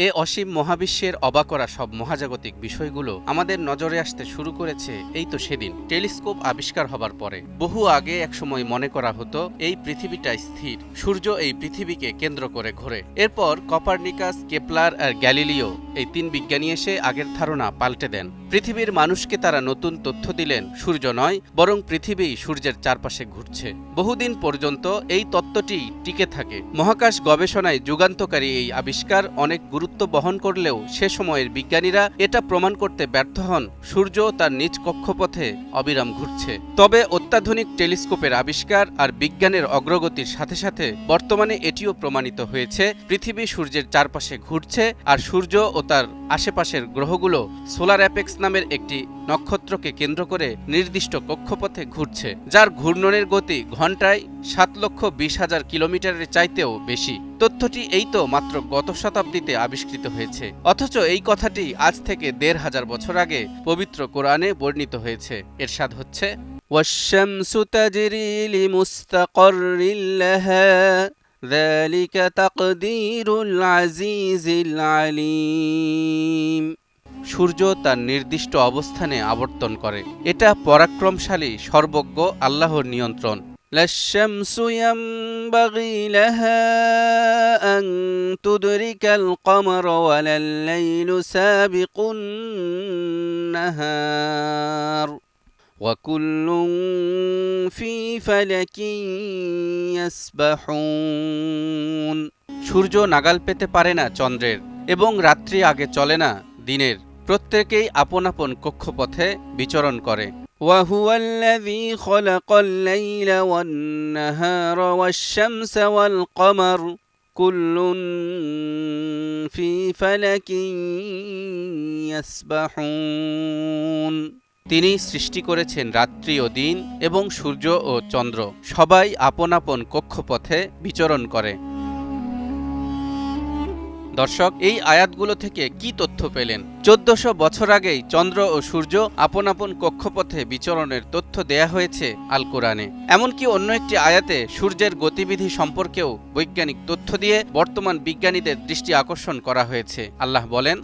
এ অসীম মহাবিশ্বের অবাক করা সব মহাজাগতিক বিষয়গুলো আমাদের নজরে আসতে শুরু করেছে এই তো সেদিন। টেলিস্কোপ আবিষ্কার হবার পরে। বহু আগে একসময় মনে করা হতো, এই পৃথিবীটা স্থির। সূর্য এই পৃথিবীকে কেন্দ্র করে ঘোরে। এরপর কপারনিকাস, কেপলার আর গ্যালিলিও এই তিন বিজ্ঞানী এসে আগের ধারণা পাল্টে দেন। পৃথিবীর মানুষকে তারা নতুন তথ্য দিলেন, সূর্য নয়, বরং পৃথিবী সূর্যের চারপাশে ঘুরছে। বহুদিন পর্যন্ত এই তত্ত্বটি টিকে থাকে। মহাকাশ গবেষণায় যুগান্তকারী এই আবিষ্কার অনেক গুরুত্ব বহন করলেও সে সময়ের বিজ্ঞানীরা এটা প্রমাণ করতে ব্যর্থ হন, সূর্য তার নিজ কক্ষপথে অবিরাম ঘুরছে। তবে অত্যাধুনিক টেলিস্কোপের আবিষ্কার আর বিজ্ঞানের অগ্রগতির সাথে সাথে বর্তমানে এটিও প্রমাণিত হয়েছে, পৃথিবী সূর্যের চারপাশে ঘুরছে আর সূর্য ও তার আশেপাশের গ্রহগুলো সোলার অ্যাপেক্স নামের একটি নক্ষত্রকে কেন্দ্র করে নির্দিষ্ট কক্ষপথে ঘুরছে যার ঘূর্ণনের গতি ঘন্টায় সাত লক্ষ বিশ হাজার কিলোমিটারের চাইতেও বেশি তথ্যটি এই তো মাত্র গত শতাব্দীতে আবিষ্কৃত হয়েছে অথচ এই কথাটি আজ থেকে দেড় হাজার বছর আগে পবিত্র কোরআনে বর্ণিত হয়েছে এরশাদ হচ্ছে والشمس تجري لمستقر لها ذلك تقدير العزيز العليم সূর্য তার নির্দিষ্ট অবস্থানে আবর্তন করে এটা পরাক্রমশালী সর্বজ্ঞ আল্লাহর নিয়ন্ত্রণ لا الشمس ينبغي لها أن تدرك القمر ولا الليل سابق النهار وكل في فلك يسبحون সূর্য নাগাল পেতে পারে না চন্দ্রের এবং রাত্রি আগে চলে না দিনের প্রত্যেকেই আপন আপন কক্ষপথে বিচরণ করে وهو الذي خلق الليل والنهار والشمس والقمر كل في فلك يسبحون তিনি সৃষ্টি করেছেন রাত্রি ও দিন এবং সূর্য ও চন্দ্র সবাই আপন আপন কক্ষপথে বিচরণ করে দর্শক এই আয়াতগুলো থেকে কি তথ্য পেলেন চোদ্দশো বছর আগেই চন্দ্র ও সূর্য আপন আপন কক্ষপথে বিচরণের তথ্য দেয়া হয়েছে আল কোরআনে। এমনকি অন্য একটি আয়াতে সূর্যের গতিবিধি সম্পর্কেও বৈজ্ঞানিক তথ্য দিয়ে বর্তমান বিজ্ঞানীদের দৃষ্টি আকর্ষণ করা হয়েছে। আল্লাহ বলেন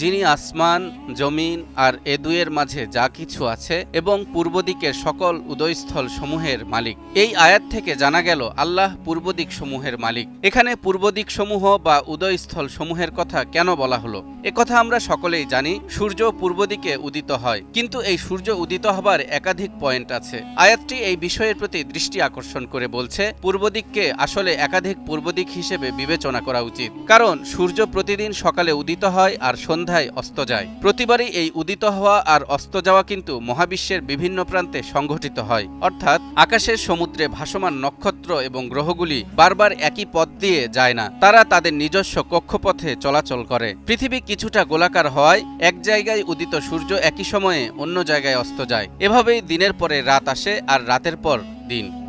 যিনি আসমান জমিন আর এ দুয়ের মাঝে যা কিছু আছে এবং পূর্ব দিকের সকল উদয়স্থল সমূহের মালিক। এই আয়াত থেকে জানা গেল আল্লাহ পূর্ব দিক সমূহের মালিক। এখানে পূর্ব দিক সমূহ বা উদয়স্থল সমূহের কথা কেন বলা হলো? কথা আমরা সকলেই জানি, সূর্য পূর্ব দিকে উদিত হয়। কিন্তু এই সূর্য উদিত হবার একাধিক পয়েন্ট আছে। আয়াতটি এই বিষয়ের প্রতি দৃষ্টি আকর্ষণ করে বলছে পূর্ব দিককে আসলে একাধিক পূর্ব দিক হিসেবে বিবেচনা করা উচিত। কারণ সূর্য প্রতিদিন সকালে উদিত হয় আর সন্ধ্যায় অস্ত যায়। প্রতিবারই এই উদিত হওয়া আর অস্ত যাওয়া কিন্তু মহাবিশ্বের বিভিন্ন প্রান্তে সংঘটিত হয়। অর্থাৎ আকাশের সমুদ্রে ভাসমান নক্ষত্র এবং গ্রহগুলি বারবার একই পথ দিয়ে যায় না। তারা তাদের নিজস্ব কক্ষপথে চলাচল করে। পৃথিবী কিছুটা গোলাকার হওয়ায় এক জায়গায় উদিত সূর্য একই সময়ে অন্য জায়গায় অস্ত যায়। এভাবেই দিনের পরে রাত আসে আর রাতের পর দিন।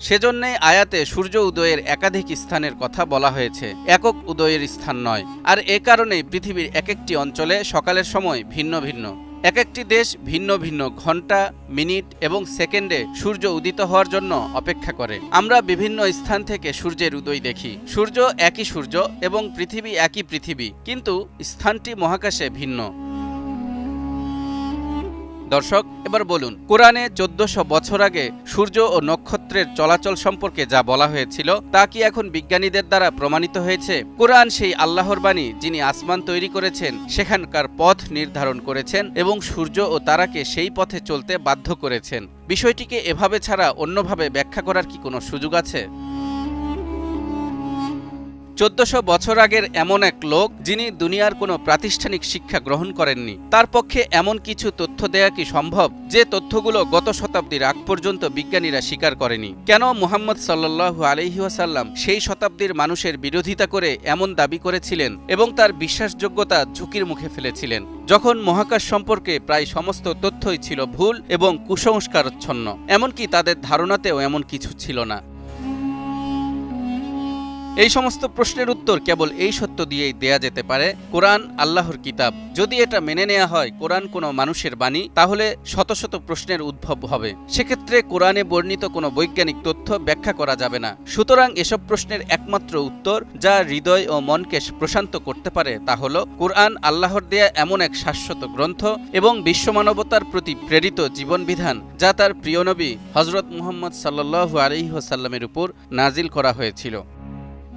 সেজন্যে আয়াতে সূর্য উদয়ের একাধিক স্থানের কথা বলা হয়েছে। একক উদয়ের স্থান নয়। আর এ কারণেই পৃথিবীর এক একটি অঞ্চলে সকালের সময় ভিন্ন ভিন্ন। এক একটি দেশ ভিন্ন ভিন্ন ঘণ্টা মিনিট এবং সেকেন্ডে সূর্য উদিত হওয়ার জন্য অপেক্ষা করে। আমরা বিভিন্ন স্থান থেকে সূর্যের উদয় দেখি। সূর্য একই সূর্য এবং পৃথিবী একই পৃথিবী, কিন্তু স্থানটি মহাকাশে ভিন্ন। দর্শক, এবার বলুন, কোরআনে চোদ্দশো বছর আগে সূর্য ও নক্ষত্রের চলাচল সম্পর্কে যা বলা হয়েছিল, তা কি এখন বিজ্ঞানীদের দ্বারা প্রমাণিত হয়েছে? কোরআন সেই আল্লাহর বাণী যিনি আসমান তৈরি করেছেন, সেখানকার পথ নির্ধারণ করেছেন এবং সূর্য ও তারাকে সেই পথে চলতে বাধ্য করেছেন। বিষয়টিকে এভাবে ছাড়া অন্যভাবে ব্যাখ্যা করার কি কোনো সুযোগ আছে? চোদ্দশো বছর আগের এমন এক লোক যিনি দুনিয়ার কোনো প্রাতিষ্ঠানিক শিক্ষা গ্রহণ করেননি। তার পক্ষে এমন কিছু তথ্য দেয়া কি সম্ভব? যে তথ্যগুলো গত শতাব্দীর আগ পর্যন্ত বিজ্ঞানীরা স্বীকার করেনি। কেন মুহাম্মদ সাল্লু আলহিহাসাল্লাম সেই শতাব্দীর মানুষের বিরোধিতা করে এমন দাবি করেছিলেন এবং তার বিশ্বাসযোগ্যতা ঝুঁকির মুখে ফেলেছিলেন? যখন মহাকাশ সম্পর্কে প্রায় সমস্ত তথ্যই ছিল ভুল এবং কুসংস্কারচ্ছন্ন, এমনকি তাদের ধারণাতেও এমন কিছু ছিল না। এই সমস্ত প্রশ্নের উত্তর কেবল এই সত্য দিয়েই দেয়া যেতে পারে, কোরআন আল্লাহর কিতাব। যদি এটা মেনে নেওয়া হয়, কোরআন কোনো মানুষের বাণী, তাহলে শত শত প্রশ্নের উদ্ভব হবে। সেক্ষেত্রে কোরআনে বর্ণিত কোনো বৈজ্ঞানিক তথ্য ব্যাখ্যা করা যাবে না। সুতরাং এসব প্রশ্নের একমাত্র উত্তর, যা হৃদয় ও মনকে প্রশান্ত করতে পারে, তা হল, কোরআন আল্লাহর দেয়া এমন এক শাশ্বত গ্রন্থ এবং বিশ্বমানবতার প্রতি প্রেরিত জীবনবিধান, যা তার প্রিয় নবী হজরত মুহম্মদ সাল্লাহ আলহিহসাল্লামের উপর নাজিল করা হয়েছিল।